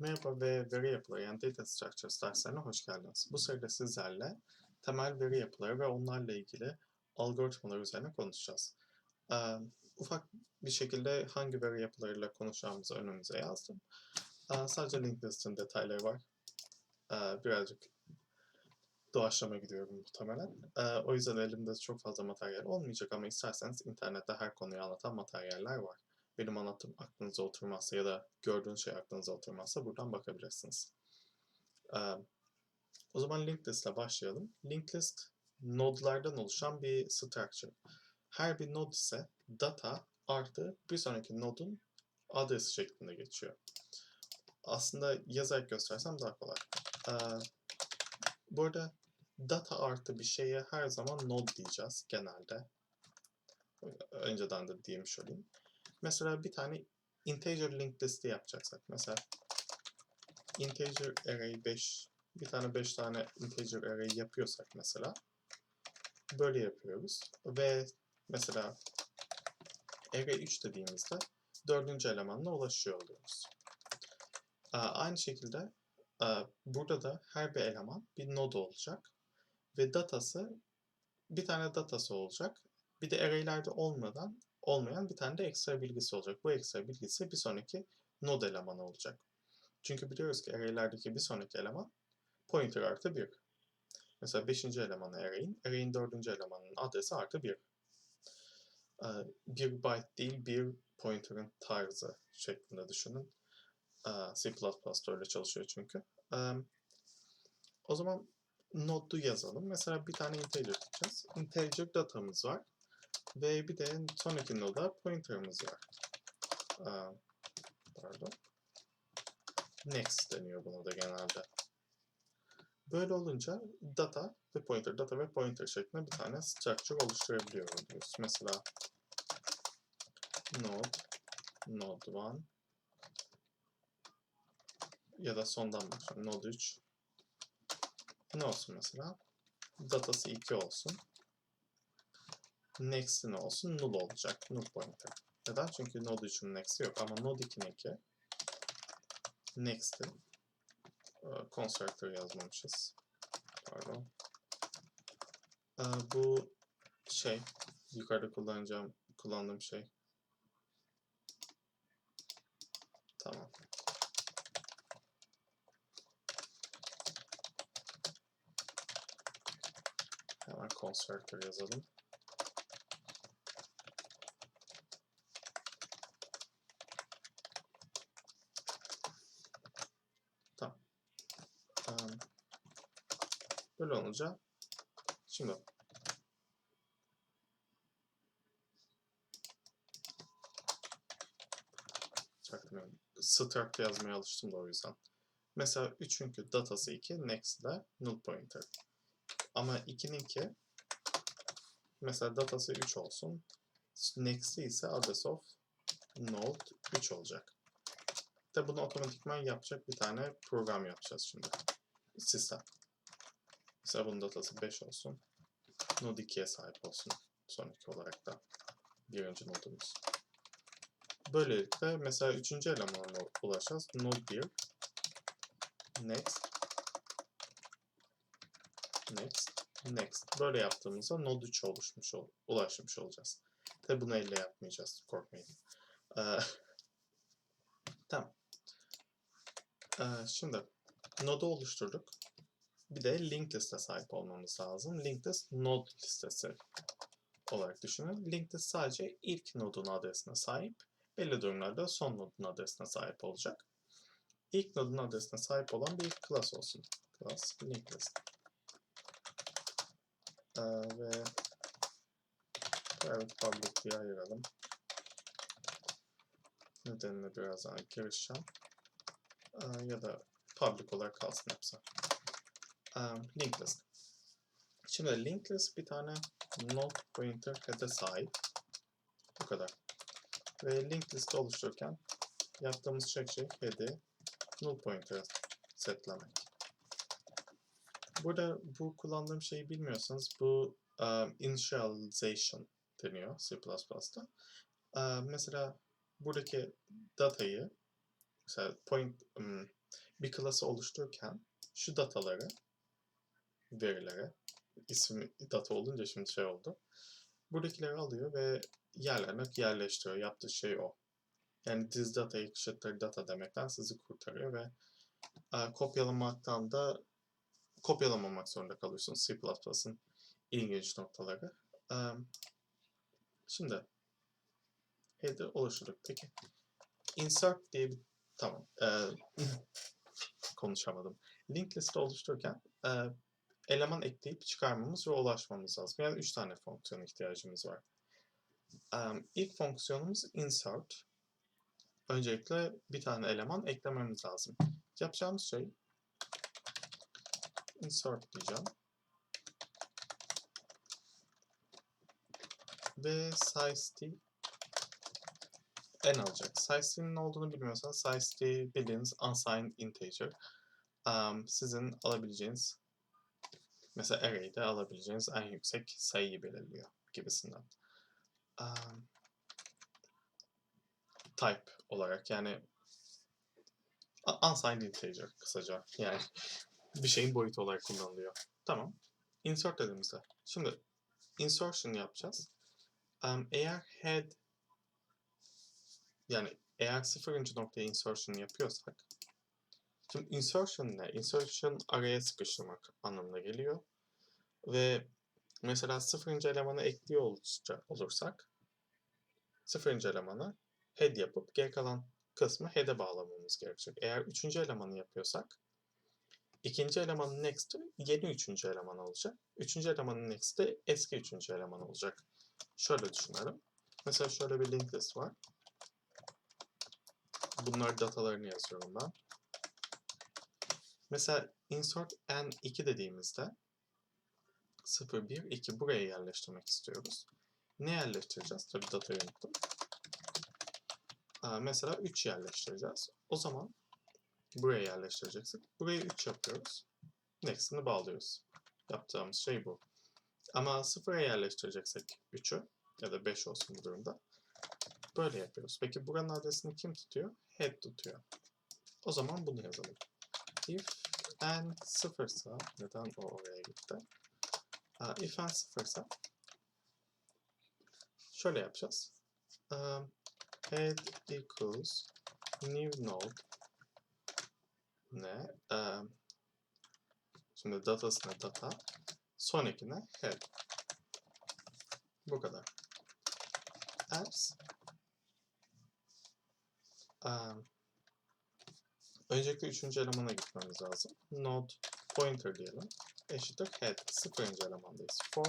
Merhaba ve veri yapıları yani Data Structures derslerine hoş geldiniz. Bu seride sizlerle temel veri yapıları ve onlarla ilgili algoritmalar üzerine konuşacağız. Ee, ufak bir şekilde hangi veri yapılarıyla konuşacağımızı önümüze yazdım. Ee, sadece linked list'in detayları var. Ee, birazcık doğaçlama gidiyorum muhtemelen. Ee, o yüzden elimde çok fazla materyal olmayacak ama isterseniz internette her konuyu anlatan materyaller var benim anlattığım aklınıza oturmazsa ya da gördüğünüz şey aklınıza oturmazsa buradan bakabilirsiniz. O zaman linked list ile başlayalım. Linked list nodlardan oluşan bir structure. Her bir node ise data artı bir sonraki nodun adresi şeklinde geçiyor. Aslında yazarak göstersem daha kolay. Ee, bu arada data artı bir şeye her zaman node diyeceğiz genelde. Önceden de diyemiş olayım. Mesela bir tane integer linked listi yapacaksak mesela integer array 5 bir tane 5 tane integer array yapıyorsak mesela böyle yapıyoruz ve mesela array 3 dediğimizde dördüncü elemanla ulaşıyor oluyoruz. Aynı şekilde burada da her bir eleman bir node olacak ve datası bir tane datası olacak. Bir de arraylerde olmadan olmayan bir tane de ekstra bilgisi olacak. Bu ekstra bilgisi bir sonraki node elemanı olacak. Çünkü biliyoruz ki array'lerdeki bir sonraki eleman pointer artı 1. Mesela 5. elemanı array'in, array'in 4. elemanının adresi artı 1. Ee, bir byte değil, bir pointer'ın tarzı şeklinde düşünün. Ee, C++'da öyle çalışıyor çünkü. Ee, o zaman node'u yazalım. Mesela bir tane integer tutacağız. Integer datamız var. Ve bir de sonraki noda pointer'ımız var. Aa, pardon. Next deniyor buna da genelde. Böyle olunca data ve pointer, data ve pointer şeklinde bir tane structure oluşturabiliyorum diyoruz. Mesela node, node 1 ya da sondan başlayalım. Node 3 ne olsun mesela? Datası 2 olsun next'in olsun null olacak. Null pointer. Neden? Çünkü node 3'ün next'i yok ama node 2'ninki next'in constructor yazmamışız. Pardon. Bu şey yukarıda kullanacağım kullandığım şey. Tamam. Hemen constructor yazalım. Böyle olunca şimdi çaktırmıyorum. Struct yazmaya alıştım da o yüzden. Mesela 3'ünkü datası 2, next de null pointer. Ama 2'ninki mesela datası 3 olsun. Next'i ise address of node 3 olacak. De bunu otomatikman yapacak bir tane program yapacağız şimdi. Sistem. Mesela bunun datası 5 olsun. Node 2'ye sahip olsun. Sonraki olarak da birinci nodumuz. Böylelikle mesela üçüncü elemana ulaşacağız. Node 1 next next next. Böyle yaptığımızda node 3 oluşmuş ol, ulaşmış olacağız. Tabi bunu elle yapmayacağız. Korkmayın. Ee, tamam. Ee, şimdi node'u oluşturduk. Bir de linked liste sahip olmamız lazım. Linked list node listesi olarak düşünün. Linked list sadece ilk nodun adresine sahip. Belli durumlarda son nodun adresine sahip olacak. İlk nodun adresine sahip olan bir class olsun. Class linked list. Ee, ve private public diye ayıralım. Nedenine birazdan girişeceğim. Ee, ya da public olarak kalsın hepsi linked list. Şimdi linked list bir tane node pointer head'e sahip. Bu kadar. Ve linked list oluştururken yaptığımız tek şey head'i null pointer setlemek. Burada bu kullandığım şeyi bilmiyorsanız bu um, initialization deniyor C++'da. Um, mesela buradaki datayı mesela point um, bir klası oluştururken şu dataları, verileri, isim data olunca şimdi şey oldu. Buradakileri alıyor ve yerlerine yerleştiriyor. Yaptığı şey o. Yani diz data eşittir data demekten sizi kurtarıyor ve e, kopyalamaktan da kopyalamamak zorunda kalıyorsunuz C++'ın ilginç noktaları. E, şimdi header oluşturduk. Peki insert diye bir tamam e, konuşamadım. Link liste oluştururken e, eleman ekleyip çıkarmamız ve ulaşmamız lazım. Yani üç tane fonksiyon ihtiyacımız var. Um, ilk fonksiyonumuz insert. Öncelikle bir tane eleman eklememiz lazım. Yapacağımız şey insert diyeceğim. Ve size n alacak. Size'nin ne olduğunu bilmiyorsanız size bildiğiniz unsigned integer. Um, sizin alabileceğiniz mesela array'de alabileceğiniz en yüksek sayıyı belirliyor gibisinden. Um, type olarak yani unsigned integer kısaca yani bir şeyin boyutu olarak kullanılıyor. Tamam. Insert dediğimizde. Şimdi insertion yapacağız. Um, eğer head yani eğer sıfırıncı noktaya insertion yapıyorsak Şimdi insertion ne? Insertion araya sıkıştırmak anlamına geliyor. Ve mesela sıfırıncı elemanı ekliyor olursak sıfırıncı elemanı head yapıp geri kalan kısmı head'e bağlamamız gerekecek. Eğer üçüncü elemanı yapıyorsak ikinci elemanın next'ı yeni üçüncü eleman olacak. Üçüncü elemanın next'ı eski üçüncü eleman olacak. Şöyle düşünelim. Mesela şöyle bir link list var. Bunlar datalarını yazıyorum ben. Mesela insert n2 dediğimizde 0, 1, 2 buraya yerleştirmek istiyoruz. Ne yerleştireceğiz? Tabi datayı unuttum. Mesela 3 yerleştireceğiz. O zaman buraya yerleştireceksek burayı 3 yapıyoruz. Next'ini bağlıyoruz. Yapacağımız şey bu. Ama 0'a yerleştireceksek 3'ü ya da 5 olsun bu durumda. Böyle yapıyoruz. Peki buranın adresini kim tutuyor? Head tutuyor. O zaman bunu yazalım. If n sıfırsa, neden o oraya gitti? Uh, if n sıfırsa, şöyle yapacağız. Um, head equals new node ne? Um, şimdi datasına data, sonrakine head. Bu kadar. Else um, Öncelikle üçüncü elemana gitmemiz lazım. Node pointer diyelim. Eşittir head. Sıfırıncı elemandayız. For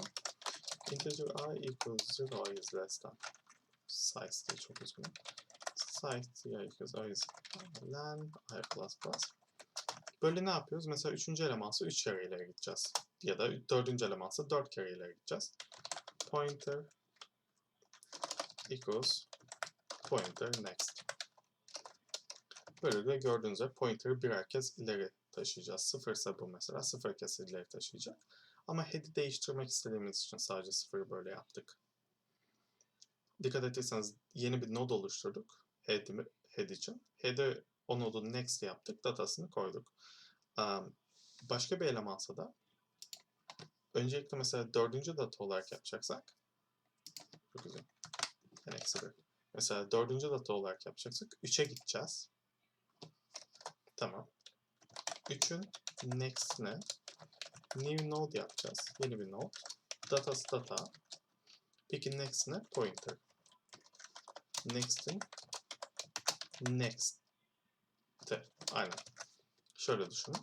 integer i equals 0 is less than. Size diye çok üzgünüm. Size i equals i is than i plus plus. Böyle ne yapıyoruz? Mesela üçüncü elemansa 3 kere ileri gideceğiz. Ya da dördüncü elemansa 4 kere ileri gideceğiz. Pointer equals pointer next. Böyle de gördüğünüz gibi pointer'ı birer kez ileri taşıyacağız. Sıfır ise bu mesela sıfır kez ileri taşıyacak. Ama head'i değiştirmek istediğimiz için sadece sıfırı böyle yaptık. Dikkat ettiyseniz yeni bir node oluşturduk head, head için. Head'e o node'un next yaptık, datasını koyduk. Um, başka bir elemansa da öncelikle mesela dördüncü data olarak yapacaksak çok güzel. Mesela dördüncü data olarak yapacaksak 3'e gideceğiz. Tamam. 3'ün next'ine new node yapacağız. Yeni bir node. Datası data. Peki next'ine pointer. Next'in next. Aynen. Şöyle düşünün.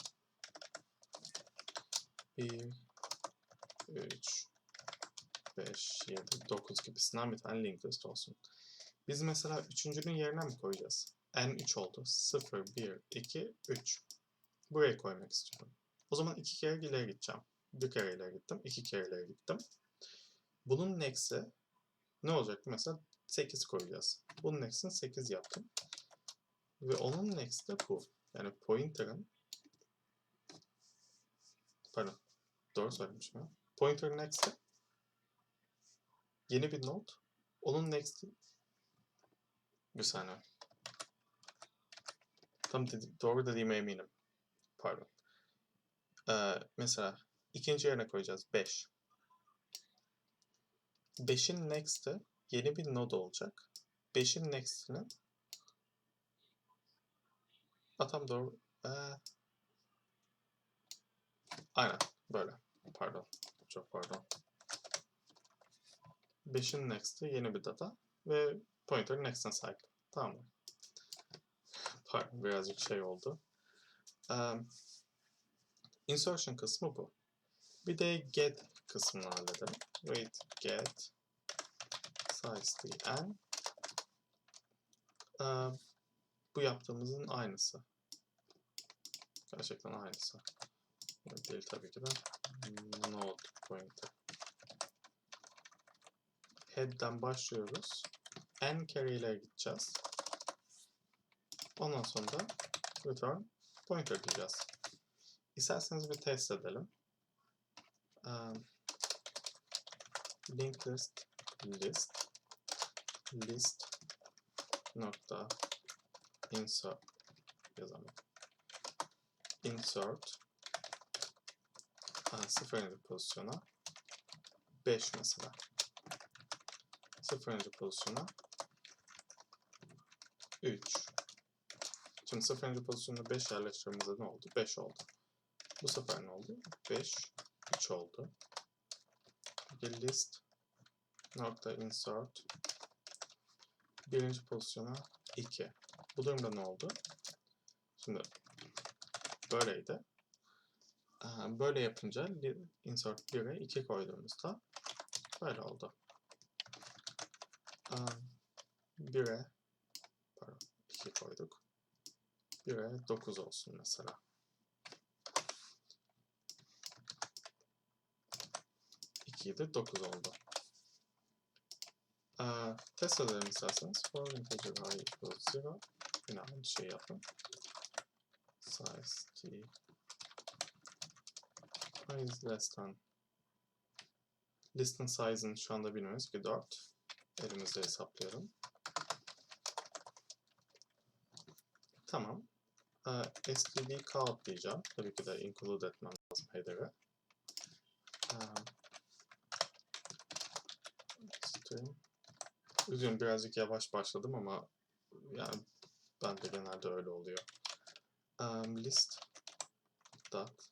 1 3 5 7 9 gibisinden bir tane linked list olsun. Biz mesela üçüncünün yerine mi koyacağız? N3 oldu. 0, 1, 2, 3. Buraya koymak istiyorum. O zaman iki kere ileri gideceğim. Bir kere ileri gittim, iki kere ileri gittim. Bunun next'i ne olacaktı? Mesela 8 koyacağız. Bunun next'ini 8 yaptım. Ve onun next'i bu. Yani pointer'ın pardon doğru söylemişim ya. Pointer next'i yeni bir node. Onun next'i bir saniye. Tam dedi, doğru dediğime eminim. pardon. Ee, mesela ikinci yerine koyacağız 5. 5'in next'ı yeni bir node olacak. 5'in next'inin atam doğru. Ee, aynen böyle. Pardon. Çok pardon. 5'in next'ı yeni bir data ve pointer next'ine sahip. Tamam mı? Pardon birazcık şey oldu. Um, insertion kısmı bu. Bir de get kısmını halledelim. Wait get size n. Um, bu yaptığımızın aynısı. Gerçekten aynısı. Değil tabii ki de. Node pointer. Head'den başlıyoruz. N ile gideceğiz. Ondan sonra da return pointer diyeceğiz. İsterseniz bir test edelim. Um, linked list list list nokta insert yazalım. Insert sıfırıncı pozisyona 5 mesela. Sıfırıncı pozisyona 3 Şimdi sıfırıncı pozisyonda 5 yerleştirdiğimizde ne oldu? 5 oldu. Bu sefer ne oldu? 5, 3 oldu. Bir list nokta insert birinci pozisyona 2. Bu durumda ne oldu? Şimdi böyleydi. Böyle yapınca insert 1'e 2 koyduğumuzda böyle oldu. 1'e pardon 2 koyduk. 1'e 9 olsun mesela. İkiyi de 9 oldu. Ee, test edelim isterseniz. For integer i equals 0. Yine aynı şeyi yapın. Size i is less than List'in size'ını şu anda bilmiyoruz ki 4. Elimizde hesaplayalım. Tamam. Ee, std count diyeceğim. Tabii ki de include etmem lazım header'e. Ee, string. Üzgünüm birazcık yavaş başladım ama yani ben de genelde öyle oluyor. Um, list dot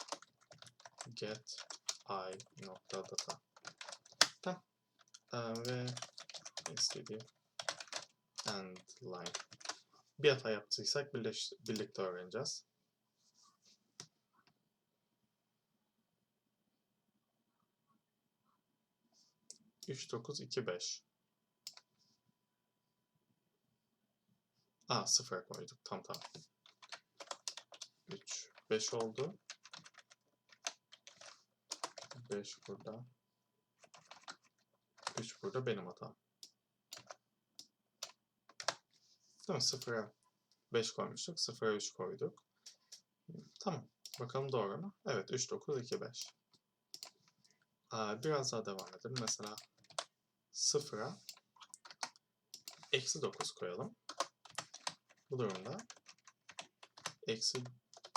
get i nokta data. Tamam. Ee, ve std end line. Bir hata yaptıysak birleş, birlikte öğreneceğiz. Üç, dokuz, iki, beş. Aa, sıfıra koyduk. Tam tam. Üç, beş oldu. Beş burada. Üç burada benim hatam. Değil mi? Sıfıra 5 koymuştuk. Sıfıra 3 koyduk. Tamam. Bakalım doğru mu? Evet. 3, 9, 2, 5. Aa, biraz daha devam edelim. Mesela sıfıra eksi 9 koyalım. Bu durumda eksi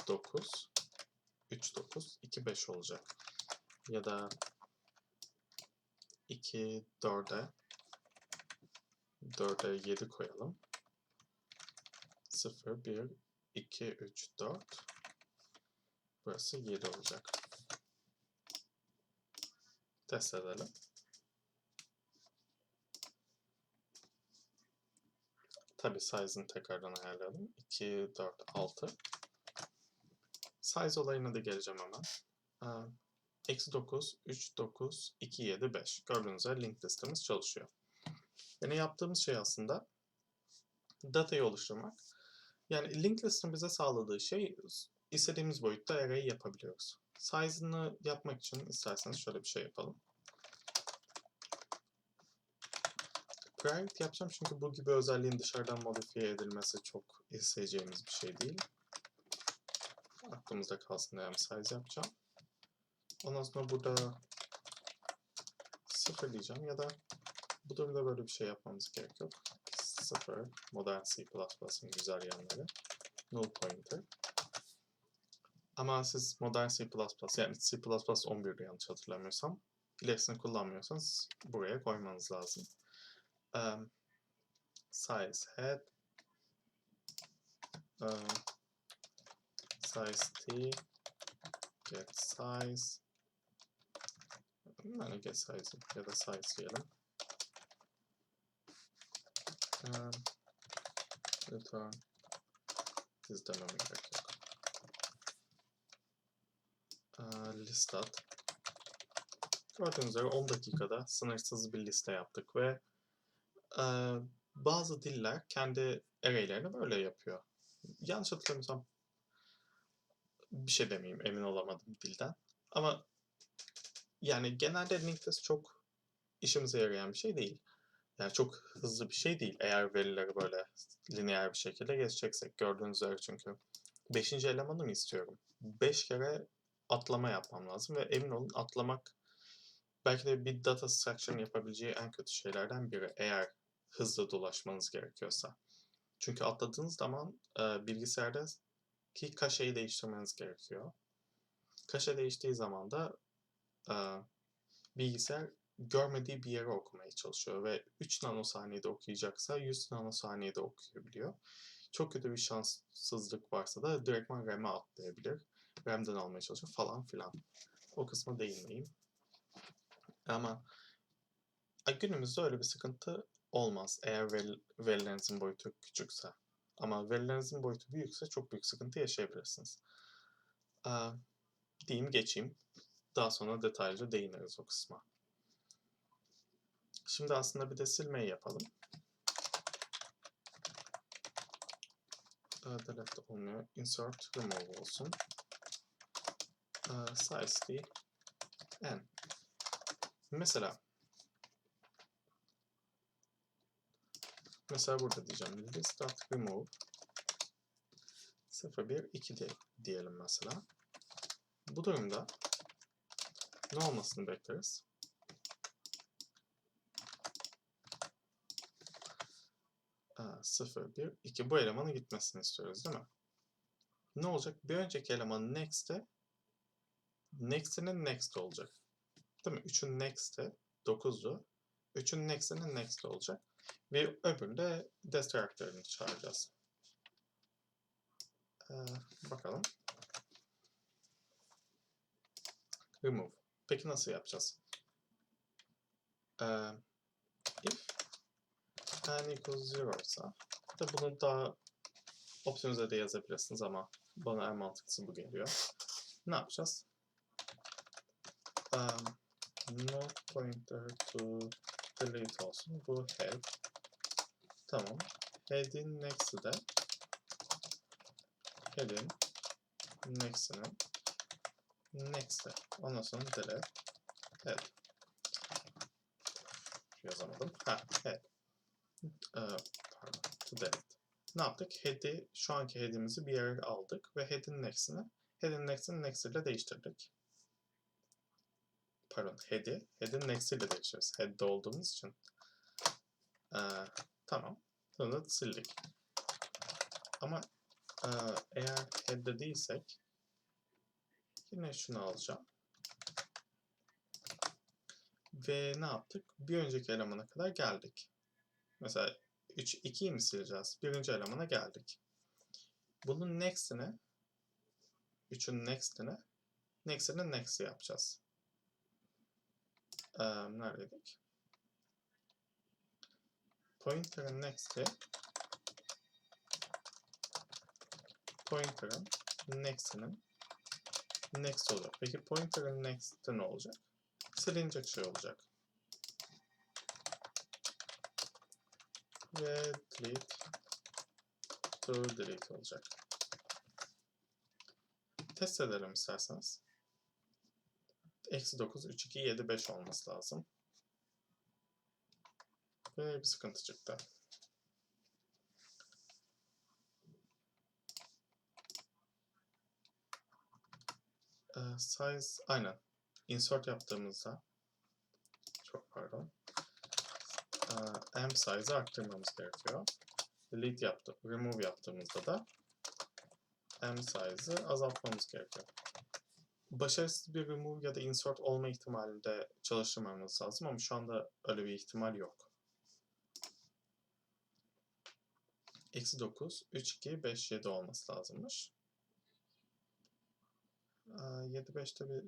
9 3, 9, 2, 5 olacak. Ya da 2, 4'e 4'e 7 koyalım. 0, 1, 2, 3, 4. Burası 7 olacak. Test edelim. Tabi size'ını tekrardan ayarlayalım. 2, 4, 6. Size olayına da geleceğim hemen. Ee, Eksi 9, 3, 9, 2, 7, 5. Gördüğünüz üzere linked listemiz çalışıyor. Yani yaptığımız şey aslında datayı oluşturmak. Yani linked list'in bize sağladığı şey istediğimiz boyutta array yapabiliyoruz. Size'ını yapmak için isterseniz şöyle bir şey yapalım. Private yapacağım çünkü bu gibi özelliğin dışarıdan modifiye edilmesi çok isteyeceğimiz bir şey değil. Aklımızda kalsın diye size yapacağım. Ondan sonra burada sıfır diyeceğim ya da bu durumda böyle bir şey yapmamız gerek yok. Sıfır, modern C++'ın güzel yanları. Null pointer. Ama siz modern C++ yani C++ 11'de yanlış hatırlamıyorsam ilerisini kullanmıyorsanız buraya koymanız lazım. Um, size head um, size t get size yani get size ya da size diyelim. Um, return diz dememe gerek yok. Uh, list. Gördüğünüz üzere 10 dakikada sınırsız bir liste yaptık ve e, bazı diller kendi array'lerini böyle yapıyor. Yanlış hatırlamıyorsam bir şey demeyeyim emin olamadım dilden. Ama yani genelde linked çok işimize yarayan bir şey değil. Yani çok hızlı bir şey değil eğer verileri böyle lineer bir şekilde geçeceksek. Gördüğünüz üzere çünkü 5. elemanı mı istiyorum? 5 kere atlama yapmam lazım ve emin olun atlamak belki de bir data structure'ın yapabileceği en kötü şeylerden biri eğer hızlı dolaşmanız gerekiyorsa. Çünkü atladığınız zaman e, bilgisayarda ki kaşeyi değiştirmeniz gerekiyor. Kaşe değiştiği zaman da e, bilgisayar görmediği bir yere okumaya çalışıyor ve 3 nanosaniyede okuyacaksa 100 nanosaniyede okuyabiliyor. Çok kötü bir şanssızlık varsa da direktman RAM'e atlayabilir. RAM'den almaya çalışıyor falan filan. O kısma değinmeyeyim. Ama günümüzde öyle bir sıkıntı olmaz eğer veri, verilerinizin boyutu küçükse. Ama verilerinizin boyutu büyükse çok büyük sıkıntı yaşayabilirsiniz. Ee, diyeyim geçeyim. Daha sonra detaylıca değiniriz o kısma. Şimdi aslında bir de silmeyi yapalım. Delete olmuyor. Insert, remove olsun. Ee, size değil. N. Mesela mesela burada diyeceğim list remove 0 1 2 diye, diyelim mesela. Bu durumda ne olmasını bekleriz? Aa, 0 1 2 bu elemanın gitmesini istiyoruz değil mi? Ne olacak? Bir önceki elemanın next'e next'inin next olacak. Değil mi? 3'ün next'i 9'du. 3'ün next'inin next olacak. Ve öbüründe destructor'ını çağıracağız. Ee, bakalım. Remove. Peki nasıl yapacağız? Ee, if n equals 0 ise de bunu daha optimize de yazabilirsiniz ama bana en mantıklısı bu geliyor. Ne yapacağız? Um, no pointer to delete olsun. Bu head. Tamam. Head'in next'i de head'in next'inin next'i. Ondan sonra delete head. Yazamadım. Ha, head. Pardon. To delete. Ne yaptık? Head'i, şu anki head'imizi bir yere aldık ve head'in next'ini head'in next'ini next ile değiştirdik pardon head'i head'in next ile değiştiriyoruz. Head'de olduğumuz için. Ee, tamam. Bunu da sildik. Ama e, eğer head'de değilsek yine şunu alacağım. Ve ne yaptık? Bir önceki elemana kadar geldik. Mesela 3 2'yi mi sileceğiz? Birinci elemana geldik. Bunun next'ini 3'ün next'ini next'ini next yapacağız. Ee, neredeydik? Pointer'ın next'i pointer'ın next'inin next oluyor. Peki pointer'ın next'i ne olacak? Silinecek şey olacak. Ve delete to delete olacak. Test edelim isterseniz. Eksi 9, 3, 2, 7, 5 olması lazım. Ve bir sıkıntı çıktı. Ee, size aynen. Insert yaptığımızda çok pardon. Ee, M size'ı arttırmamız gerekiyor. Delete yaptı, remove yaptığımızda da m size'ı azaltmamız gerekiyor. Başarısız bir remove ya da insert olma ihtimalinde çalıştırmamız lazım ama şu anda öyle bir ihtimal yok. Eksi 9, 3, 2, 5, 7 olması lazımmış. 7, 5'te bir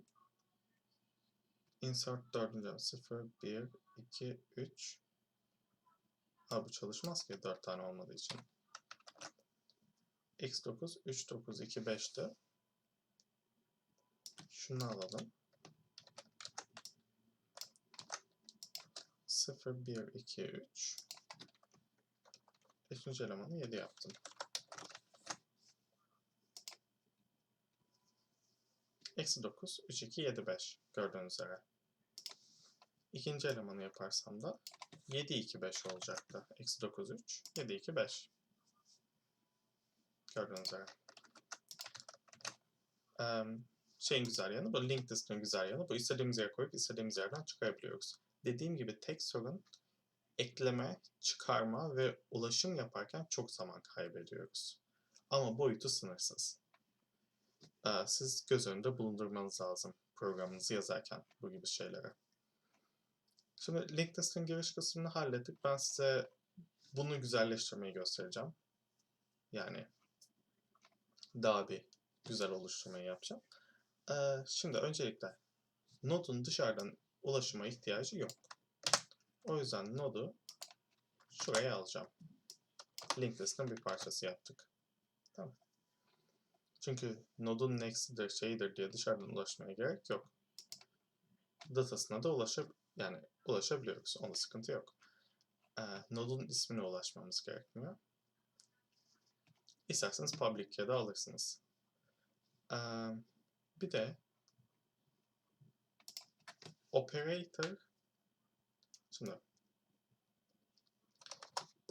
insert 4. 0, 1, 2, 3. Ha bu çalışmaz ki 4 tane olmadığı için. X 9, 3, 9, 2, 5'te. Şunu alalım. 0, 1, 2, 3. Beşinci elemanı 7 yaptım. Eksi 9, 3, 2, 7, 5. Gördüğünüz üzere. İkinci elemanı yaparsam da 7, 2, 5 olacaktı. Eksi 9, 3, 7, 2, 5. Gördüğünüz üzere. Um, şeyin güzel yanı bu. Link list'in güzel yanı bu. İstediğimiz yere koyup istediğimiz yerden çıkarabiliyoruz. Dediğim gibi tek sorun ekleme, çıkarma ve ulaşım yaparken çok zaman kaybediyoruz. Ama boyutu sınırsız. Siz göz önünde bulundurmanız lazım programınızı yazarken bu gibi şeylere. Şimdi link list'in giriş kısmını hallettik. Ben size bunu güzelleştirmeyi göstereceğim. Yani daha bir güzel oluşturmayı yapacağım. Şimdi öncelikle nodun dışarıdan ulaşıma ihtiyacı yok. O yüzden nodu şuraya alacağım. Link list'in bir parçası yaptık. Tamam. Çünkü nodun next'idir, şeyidir diye dışarıdan ulaşmaya gerek yok. Datasına da ulaşıp yani ulaşabiliyoruz. Onda sıkıntı yok. Ee, nodun ismine ulaşmamız gerekmiyor. İsterseniz public ya da alırsınız. Ee, bir de operator Şimdi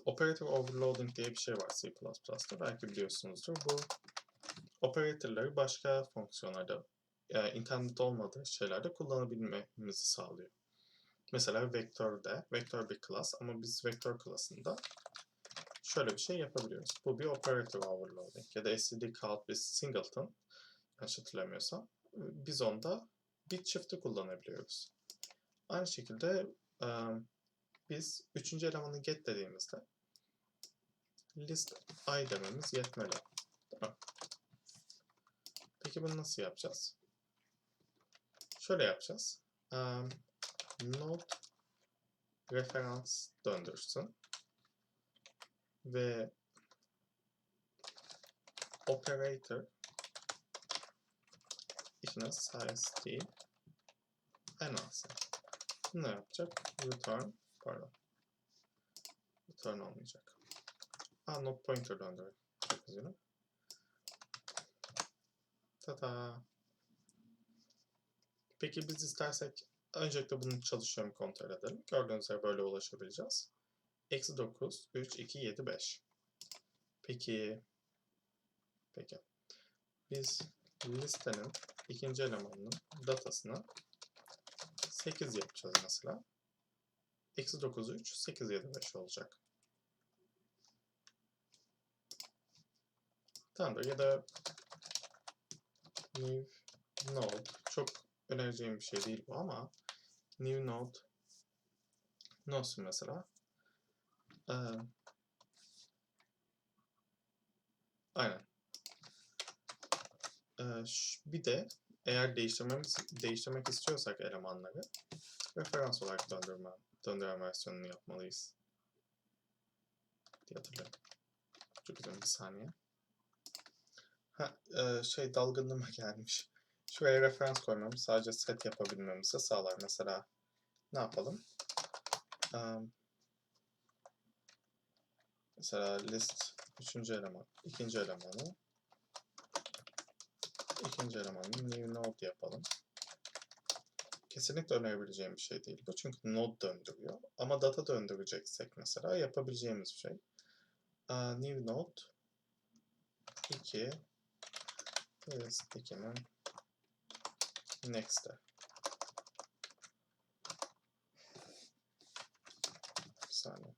operator overloading diye bir şey var C++'da. Belki biliyorsunuzdur. Bu operatörleri başka fonksiyonlarda, yani internet olmadığı şeylerde kullanabilmemizi sağlıyor. Mesela vektörde, vektör bir class ama biz vektör klasında şöyle bir şey yapabiliyoruz. Bu bir operator overloading ya da std count bir singleton yanlış hatırlamıyorsam biz onda bit shift'i kullanabiliyoruz. Aynı şekilde biz üçüncü elemanı get dediğimizde list i dememiz yetmeli. Peki bunu nasıl yapacağız? Şöyle yapacağız. Um, node referans döndürsün ve operator içine size değil en alsın ne yapacak? Return, pardon. Return olmayacak. Ha, not pointer döndürüyor. Çok üzgünüm. Tada. Peki biz istersek öncelikle bunu çalışıyor mu kontrol edelim. Gördüğünüz üzere böyle ulaşabileceğiz. Eksi 9, 3, 2, 7, 5. Peki, peki. Biz listenin ikinci elemanının datasını 8 yapacağız mesela. Eksi 9, 3, 8, 7, 5 olacak. Tamamdır. Ya da new node. Çok önereceğim bir şey değil bu ama new node olsun mesela? Ee, aynen. Ee, bir de eğer değiştirmemiz, değiştirmek istiyorsak elemanları referans olarak döndürme, döndüren versiyonunu yapmalıyız. diye hatırlıyorum. Çok güzel bir saniye. Ha, e, şey dalgınlığıma gelmiş. Şuraya referans koymamız sadece set yapabilmemizi sağlar. Mesela ne yapalım? Um, mesela list üçüncü eleman, ikinci elemanı ikinci elemanı new node yapalım. Kesinlikle önerebileceğim bir şey değil bu. Çünkü node döndürüyor. Ama data döndüreceksek mesela yapabileceğimiz şey. Uh, new node 2 list 2'nin Nächste. Sorry.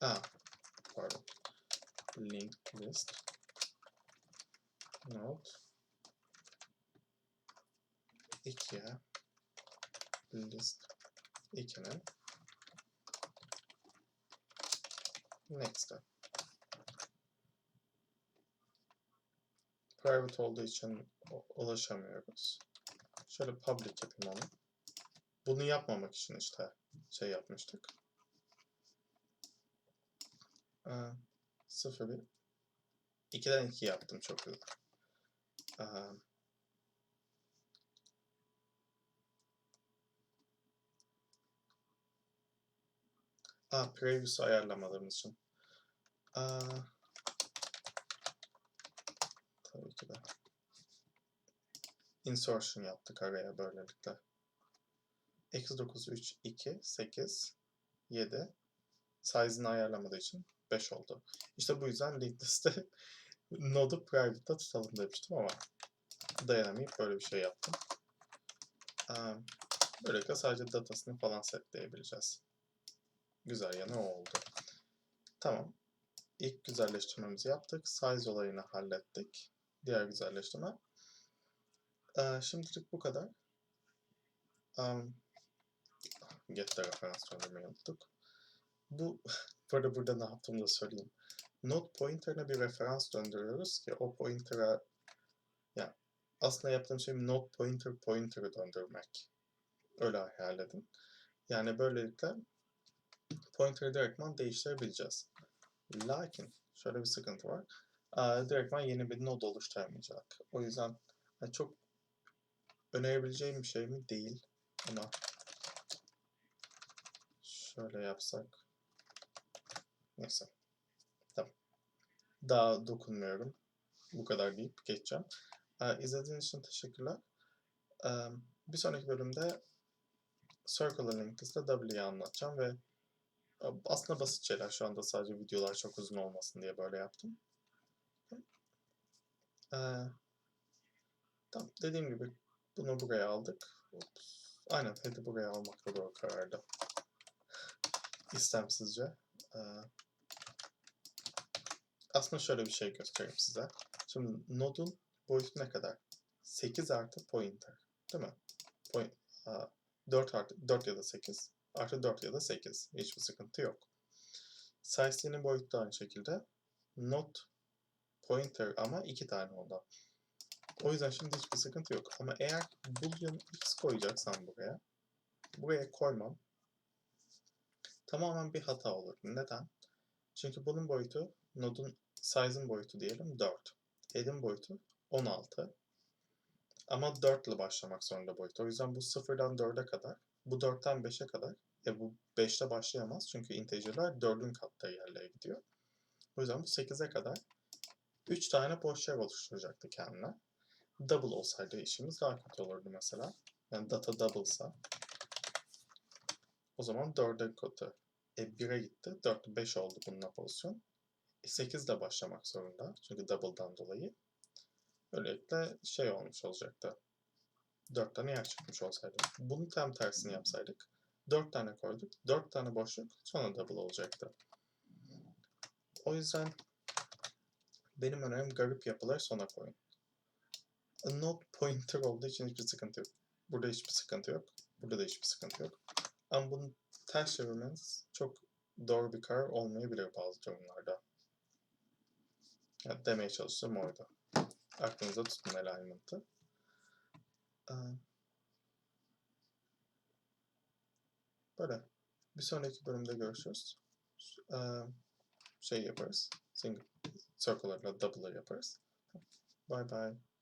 Ah, pardon. Linked list. Node. IKEA list. IKEA. Next'e. Private olduğu için ulaşamıyoruz. Şöyle public yapayım onu. Bunu yapmamak için işte şey yapmıştık. Ee, 0 1 2'den 2 yaptım çok hızlı. Ee, Aa, previous ayarlamadığımız için. Tabii ki de. Insertion yaptık araya böylelikle. Eksi 9, 3, 2, 8, 7. Size'ını ayarlamadığı için 5 oldu. İşte bu yüzden linked liste node'u private'da tutalım demiştim ama dayanamayıp böyle bir şey yaptım. Böylelikle sadece datasını falan setleyebileceğiz. Güzel yanı o oldu. Tamam. İlk güzelleştirmemizi yaptık. Size olayını hallettik. Diğer güzelleştirme. Ee, şimdilik bu kadar. Um, get'te referans döndürmeyi unuttuk. Bu, burada burada ne yaptığımı da söyleyeyim. Node pointer'ına bir referans döndürüyoruz ki o pointer'a yani aslında yaptığım şey node pointer pointer'ı döndürmek. Öyle hayal edin. Yani böylelikle pointer'ı direktman değiştirebileceğiz. Lakin şöyle bir sıkıntı var. Aa, direktman yeni bir node oluşturamayacak. O yüzden yani çok önerebileceğim bir şey mi? Değil. Ama şöyle yapsak. Neyse. Tamam. Daha dokunmuyorum. Bu kadar deyip geçeceğim. Ee, izlediğiniz için teşekkürler. Ee, bir sonraki bölümde Circular Linked W'yi anlatacağım ve aslında basit şeyler. Şu anda sadece videolar çok uzun olmasın diye böyle yaptım. Ee, tamam. Dediğim gibi bunu buraya aldık. Ups. Aynen head'i buraya almakta doğru karardı. İstemsizce. Ee, aslında şöyle bir şey göstereyim size. Şimdi node'un boyutu ne kadar? 8 artı pointer. Değil mi? Point, aa, 4 artı 4 ya da 8 artı 4 ya da 8. Hiçbir sıkıntı yok. Size'nin boyutu da aynı şekilde. Not pointer ama iki tane oldu. O yüzden şimdi hiçbir sıkıntı yok. Ama eğer boolean x koyacaksam buraya, buraya koymam tamamen bir hata olur. Neden? Çünkü bunun boyutu, nodun size'ın boyutu diyelim 4. Head'in boyutu 16. Ama 4 ile başlamak zorunda boyut. O yüzden bu 0'dan 4'e kadar, bu 4'ten 5'e kadar, e bu 5'te başlayamaz çünkü integer'lar 4'ün katları yerlere gidiyor. O yüzden bu 8'e kadar 3 tane boş yer oluşturacaktı kendine. Double olsaydı işimiz daha kötü olurdu mesela. Yani data double'sa. O zaman 4'e kötü. E 1'e gitti. 4 5 oldu bununla pozisyon. E 8 de başlamak zorunda. Çünkü double'dan dolayı. Böylelikle şey olmuş olacaktı. 4 tane yer çıkmış olsaydı. Bunun tam tersini yapsaydık. 4 tane koyduk. 4 tane boşluk sonra double olacaktı. O yüzden benim önerim garip yapıları sona koyun. Node pointer olduğu için hiçbir sıkıntı yok. Burada hiçbir sıkıntı yok. Burada da hiçbir sıkıntı yok. Ama bunu ters çevirmeniz çok doğru bir karar olmayabilir bazı durumlarda. Yani demeye çalıştım orada. Aklınızda tutun alignment'ı. Böyle. Bir sonraki bölümde görüşürüz. Şey yaparız. Single circle'larla double'ı yaparız. Bye bye.